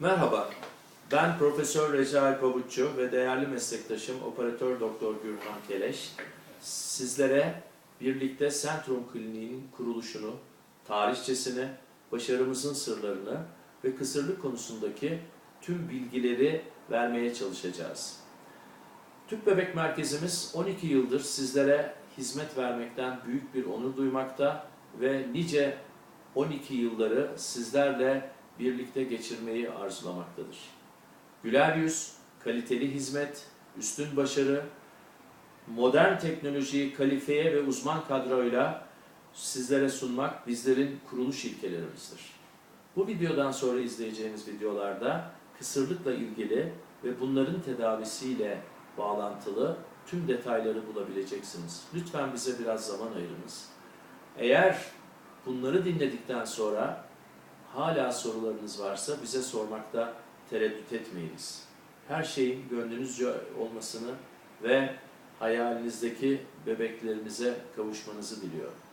Merhaba, ben Profesör Recai Pabuççu ve değerli meslektaşım Operatör Doktor Gürhan Keleş. Sizlere birlikte Centrum Kliniği'nin kuruluşunu, tarihçesini, başarımızın sırlarını ve kısırlık konusundaki tüm bilgileri vermeye çalışacağız. Tüp Bebek Merkezimiz 12 yıldır sizlere hizmet vermekten büyük bir onur duymakta ve nice 12 yılları sizlerle birlikte geçirmeyi arzulamaktadır. Güler yüz, kaliteli hizmet, üstün başarı, modern teknolojiyi kalifeye ve uzman kadroyla sizlere sunmak bizlerin kuruluş ilkelerimizdir. Bu videodan sonra izleyeceğiniz videolarda kısırlıkla ilgili ve bunların tedavisiyle bağlantılı tüm detayları bulabileceksiniz. Lütfen bize biraz zaman ayırınız. Eğer bunları dinledikten sonra hala sorularınız varsa bize sormakta tereddüt etmeyiniz. Her şeyin gönlünüzce olmasını ve hayalinizdeki bebeklerinize kavuşmanızı diliyorum.